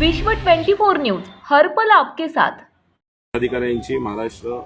विश्व 24 न्यूज हर्पल आपके साथ. अधिकाऱ्यांची महाराष्ट्र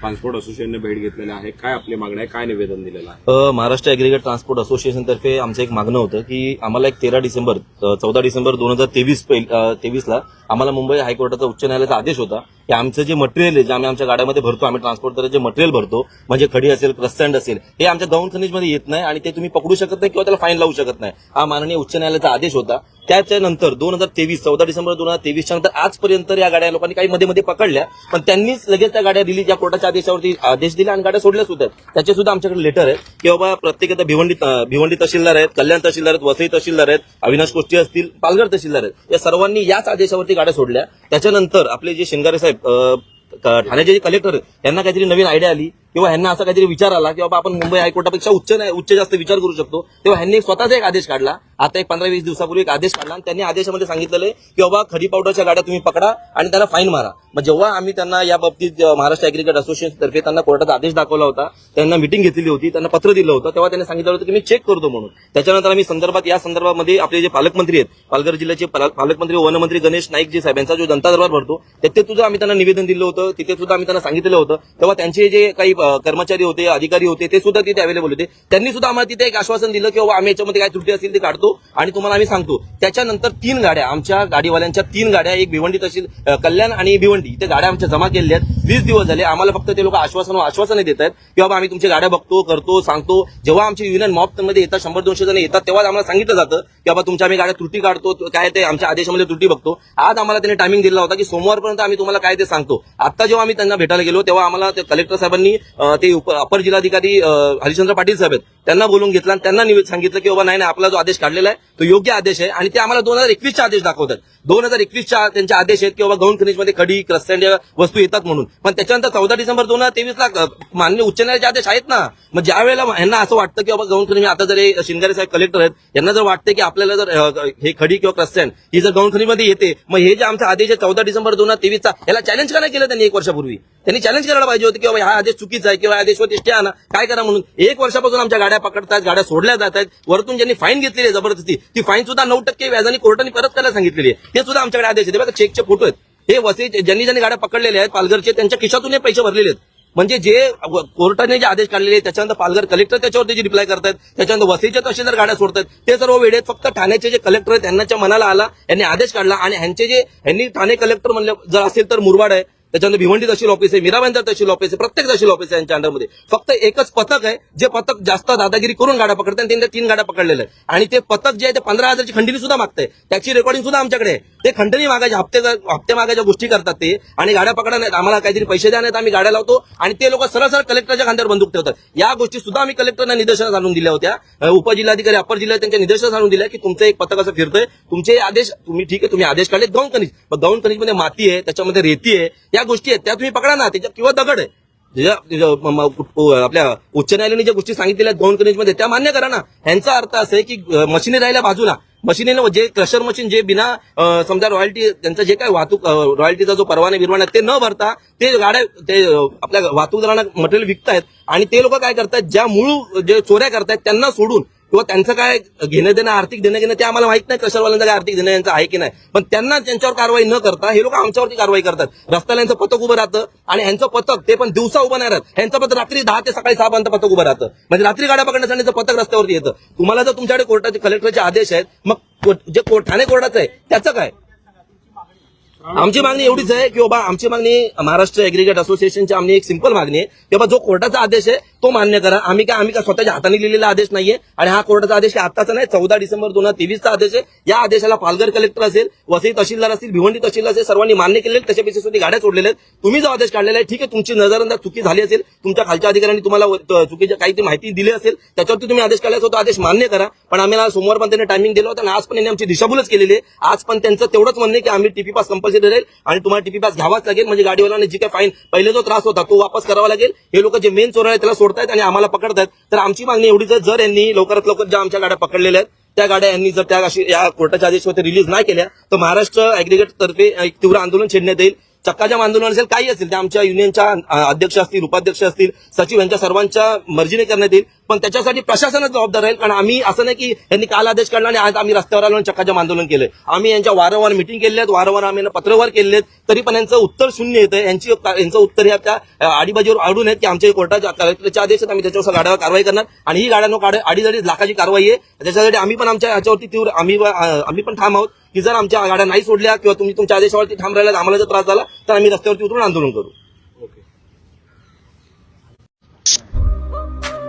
ट्रान्सपोर्ट असोसिएशनने भेट घेतलेली आहे. काय आपली मागणी आहे? काय निवेदन दिलेलं आहे? महाराष्ट्र ॲग्रिगेट ट्रान्सपोर्ट असोसिएशन तर्फे आमचं एक मागणं होतं की आम्हाला एक तेरा डिसेंबर चौदा डिसेंबर दोन हजार तेवीस तेवीसला आम्हाला मुंबई हायकोर्टाचा उच्च न्यायालयाचा आदेश होता. की आमचं जे मटेरियल आहे जे आम्ही आमच्या गाड्यामध्ये भरतो आम्ही ट्रान्सपोर्ट जे मटेरियल भरतो म्हणजे खडी असेल क्रस्टँड असेल हे आमच्या गौण खनिजमध्ये येत नाही आणि ते तुम्ही पकडू शकत नाही किंवा त्याला फाईन लावू शकत नाही. हा माननीय उच्च न्यायालयाचा आदेश होता. त्याच्यानंतर दोन हजार तेवीस चौदा डिसेंबर दोन हजार तेवीसच्या नंतर आजपर्यंत या गाड्या लोकांनी काही मध्ये मध्ये पकडल्या पण त्यांनीच लगेच त्या गाड्या दिली ज्या कोर्टाच्या आदेशावरती आदेश दिले आणि गाड्या सोडल्या सुद्धा. त्याचे सुद्धा आमच्याकडे लेटर आहे की बाबा प्रत्येक आता भिवंडी भिवंडी तहसीलदार आहेत कल्याण तहसीलदार आहेत वसई तहसीलदार आहेत अविनाश कोष्टी असतील पालघर तहसीलदार आहेत. या सर्वांनी याच आदेशावरती गाड्या सोडल्या. त्याच्यानंतर आपले जे शिंगारे साहेब ठाण्याचे जे कलेक्टर यांना काहीतरी नवीन आयडिया आली किंवा ह्यांना असा काहीतरी विचार आला की बाबा आपण मुंबई हायकोर्टापेक्षा उच्च उच्च जास्त विचार करू शकतो तेव्हा ह्यांनी स्वतःचा एक आदेश काढला आता एक पंधरा वीस दिवसापूर्वी एक आदेश काढला आणि त्यांनी आदेशामध्ये सांगितलेलं आहे की बाबा खडी पावडरच्या गाड्या तुम्ही पकडा आणि त्यांना फाईन मारा. मग जेव्हा आम्ही त्यांना या बाबतीत महाराष्ट्र अॅग्रिगेट असोसिएशन तर्फे त्यांना कोर्टाचा आदेश दाखवला होता त्यांना मिटिंग घेतलेली होती त्यांना पत्र दिलं होतं तेव्हा त्यांनी सांगितलं होतं की मी चेक करतो म्हणून. त्याच्यानंतर आम्ही संदर्भात या संदर्भामध्ये आपले जे पालकमंत्री आहेत पालघर जिल्ह्याचे पालकमंत्री वनमंत्री गणेश नाईक जे साहेबांचा जो जनता दरबार भरतो तिथे सुद्धा आम्ही त्यांना निवेदन दिलं होतं तिथे सुद्धा आम्ही त्यांना सांगितलं होतं. तेव्हा त्यांचे जे काही कर्मचारी होते अधिकारी होते ते सुद्धा तिथे अवेलेबल होते. त्यांनी सुद्धा आम्हाला तिथे एक आश्वासन दिलं की बाबा आम्ही याच्यामध्ये काय त्रुटी असतील ते काढतो. आणि तुम्हाला आम्ही सांगतो त्याच्यानंतर तीन गाड्या आमच्या गाडीवाल्यांच्या तीन गाड्या एक भिवंडी तहसील कल्याण आणि भिवंडी इथे गाड्या आमच्या जमा केलेल्या आहेत. वीस दिवस झाले आम्हाला फक्त ते लोक आश्वासन आश्वासने देत आहेत की बाबा आम्ही तुमच्या गाड्या बघतो करतो सांगतो. जेव्हा आमची युनियन मॉपमध्ये येतात शंभर दोनशे जण येतात तेव्हा आम्हाला सांगितलं जातं की बाबा तुमच्या आम्ही गाड्या त्रुटी काढतो काय ते आमच्या आदेशामध्ये त्रुटी बघतो. आज आम्हाला त्यांनी टायमिंग दिला होता की सोमवारपर्यंत आम्ही तुम्हाला काय ते सांगतो. आता जेव्हा आम्ही त्यांना भेटायला गेलो तेव्हा आम्हाला ते कलेक्टर साहेबांनी ते उप- अपर जिल्हाधिकारी हरिश्चंद्र पाटील साहेब आहेत त्यांना बोलून घेतला आणि त्यांना सांगितलं की बाबा नाही नाही आपला जो आदेश काढलेला आहे तो योग्य आदेश आहे आणि ते आम्हाला दोन हजार एकवीसचा आदेश दाखवतात. दोन हजार एकवीसच्या त्यांचे आदेश आहेत की बाबा गौण खनिजमध्ये खडी क्रस्टँड या वस्तू येतात म्हणून. पण त्याच्यानंतर चौदा डिसेंबर दोन हजार तेवीसला अं, मान्य उच्च न्यायालयाचे आदेश आहेत ना. मग ज्या वेळेला यांना असं वाटतं की बाबा गौण खनिज आता जर शिंगारे साहेब कलेक्टर आहेत यांना जर वाटतं की आपल्याला जर हे खडी किंवा क्रस्टँड ही जर गौण खनिजमध्ये येते मग हे जे आमचा आदेश आहे चौदा डिसेंबर दोन हजार तेवीसचा याला चॅलेंज का नाही केलं त्यांनी एक वर्षापूर्वी? त्यांनी चॅलेंज करायला पाहिजे होतं की बाबा हा आदेश चुकीचा आहे किंवा या आदेशवरती स्टे आणा काय करा म्हणून? एक वर्षापासून आमच्या गाड्या पकडतात गाड्या सोडल्या जात आहेत वरतून ज्यांनी फाईन घेतलेली आहे जबरदस्ती ती फाईन सुद्धा नऊ टक्के व्याजाने कोर्टाने परत करायला सांगितलेली आहे. ते सुद्धा आमच्याकडे आदेश आहेत. बघा चेकचे फोटो आहेत. हे वसई ज्यांनी ज्यांनी गाड्या पकडलेल्या आहेत पालघरचे त्यांच्या खिशातून हे पैसे भरलेले आहेत. म्हणजे जे कोर्टाने जे आदेश काढलेले त्याच्यानंतर पालघर कलेक्टर त्याच्यावरती जे रिप्लाय करतात त्याच्यानंतर वसईच्या तहसीलदार गाड्या सोडतात ते सर्व वेळेत फक्त ठाण्याचे जे कलेक्टर आहेत त्यांच्या मनाला आला यांनी आदेश काढला आणि ह्यांचे जे ह्यांनी ठाणे कलेक्टर म्हणले जर असेल तर मुरवाड आहे. त्याच्यानंतर भिवंडी तहसील ऑफिस आहे मीराबंदर तहसील ऑफिस आहे प्रत्येक तहसील ऑफिस आहे यांच्या अंडरमध्ये. फक्त एकच पथक आहे जे पथक जास्त दादागिरी करून गाड्या पकडतात आणि त्यांनी तीन गाड्या पकडलेल्या आहे आणि ते पथक जे आहे ते पंधरा हजारची खंडणी सुद्धा मागतंय. त्याची रेकॉर्डिंग सुद्धा आमच्याकडे आहे. ते खंडणी मागायचे हप्ते हप्ते मागायच्या गोष्टी करतात ते आणि गाड्या पकडा नाहीत आम्हाला काहीतरी पैसे द्या नाहीत आम्ही गाड्या लावतो आणि ते लोक सरळ सरळ कलेक्टरच्या खांद्यावर बंदूक ठेवतात. या गोष्टी सुद्धा आम्ही कलेक्टरना निदर्शनास आणून दिल्या होत्या. उपजिल्हाधिकारी अपर जिल्हा त्यांच्या निदर्शनास आणून दिल्या की तुमचं एक पथक असं फिरतंय. तुमचे आदेश तुम्ही ठीक आहे तुम्ही आदेश काढले गौण खनिज. मग गौण खनिजमध्ये माती आहे त्याच्यामध्ये रेती आहे. ज्या गोष्टी आहेत त्या तुम्ही पकडा ना त्याच्यात किंवा दगड आहे. आपल्या उच्च न्यायालयाने ज्या गोष्टी सांगितलेल्या दोन गौण त्या मान्य करा ना. ह्यांचा अर्थ असं आहे की मशिनी राहिल्या बाजूला. मशिनीनं जे क्रशर मशीन जे बिना समजा रॉयल्टी त्यांचा जे काय वाहतूक रॉयल्टीचा जो परवाना बिरवाना आहे, ते न भरता ते गाड्या ते आपल्या वाहतूकदारांना मटेरियल विकतायत. आणि ते लोक काय करतात ज्या मूळ जे चोऱ्या करतायत त्यांना सोडून किंवा त्यांचं काय घेणं देणं आर्थिक देणं घेणं ते आम्हाला माहीत नाही क्रशरवाल्यांचं काय आर्थिक देणं यांचं आहे की नाही. पण त्यांना त्यांच्यावर कारवाई न करता हे लोक आमच्यावरती कारवाई करतात. रस्त्याला यांचं पथक उभं राहतं आणि ह्यांचं पथक ते पण दिवसा उभं नाही राहत. ह्यांचं पथक रात्री दहा ते सकाळी सहा पर्यंत पथक उभं राहतं. म्हणजे रात्री गाड्या पकडण्यासाठी पथक रस्त्यावरती येतं. तुम्हाला जर तुमच्याकडे कोर्टाचे कलेक्टरचे आदेश आहेत मग जे कोर्ट- ठाणे कोर्टाचं आहे त्याचं काय? आमची मागणी एवढीच आहे की बाबा आमची मागणी महाराष्ट्र एग्रिगेट असोसिएशनची आमची एक सिंपल मागणी आहे. की बाबा जो कोर्टाचा आदेश आहे तो मान्य करा. आम्ही काय आम्ही का स्वतःच्या हाताने लिहिलेला आदेश नाहीये. आणि हा कोर्टाचा आदेश काय नाही चौदा डिसेंबर दोन हजार तेवीसचा आदेश आहे. या आदेशाला पालघर कलेक्टर असेल वसई तहसीलदार असतील भिवंडी तहसीलदार असेल सर्वांनी मान्य केले आहेत, त्याच्या बेसिसवरती गाड्या सोडलेल्या आहेत. तुम्ही जो आदेश काढलेला आहे ठीक आहे तुमची नजरअंदाज चुकी झाली असेल तुमच्या खालच्या अधिकाऱ्यांनी तुम्हाला चुकीच्या काही माहिती दिली असेल त्याच्यावरती तुम्ही आदेश काढला तो आदेश मान्य करा. पण आम्हाला सोमवार पण त्यांनी टायमिंग दिला होता आणि आज पण त्यांनी आमची दिशाभूलच केलेली आहे. आज पण त्यांचं तेवढंच म्हणणे की आम्ही टीपी पास कंपल्सरी राहील आणि तुम्हाला टीपी पास घ्यावाच लागेल. म्हणजे गाडीवाल्याने जी काय फाईन पहिले जो त्रास होता तो वापस करावा लागेल. हे लोक जे मेन चोर आहे त्याला सोडतायत आणि आम्हाला पकडतायत. तर आमची मागणी एवढीच जर यांनी लवकरात लवकर ज्या आमच्या गाड्या पकडलेल्या आहेत त्या गाड्या यांनी जर त्या अशी या कोर्टाच्या आदेशावरती रिलीज नाही केल्या तर महाराष्ट्र अॅग्रिगेट तर्फे एक तीव्र आंदोलन छेडण्यात येईल. चक्काजाम आंदोलन असेल काही असेल ते आमच्या युनियनच्या अध्यक्ष असतील उपाध्यक्ष असतील सचिव यांच्या सर्वांच्या मर्जीने करण्यात येईल. पण त्याच्यासाठी प्रशासनच जबाबदार राहील. कारण आम्ही असं नाही की यांनी काल आदेश काढला आणि आज आम्ही रस्त्यावर आलो आणि चक्काजाम आंदोलन केलंय. आम्ही यांच्या वारंवार मिटिंग केले आहेत. वारंवार आम्ही पत्रवार पत्रव्यवहार केले आहेत. तरी पण यांचं उत्तर शून्य येतं यांची यांचं उत्तर हे त्या आडीबाजीवर आढळून आहेत की आमच्या कोर्टाच्या कलेक्टरच्या आदेश आम्ही त्याच्यावर गाड्यावर कारवाई करणार. आणि ही गाड्यांवर अडीच अडीच लाखाची कारवाई आहे. त्याच्यासाठी आम्ही पण आमच्या ह्याच्यावरती तीव्र आम्ही आम्ही पण ठाम आहोत की जर आमच्या गाड्या नाही सोडल्या किंवा तुम्ही तुमच्या आदेशावरती ठाम राहिला आम्हाला जर त्रास झाला तर आम्ही रस्त्यावरती उतरून आंदोलन करू.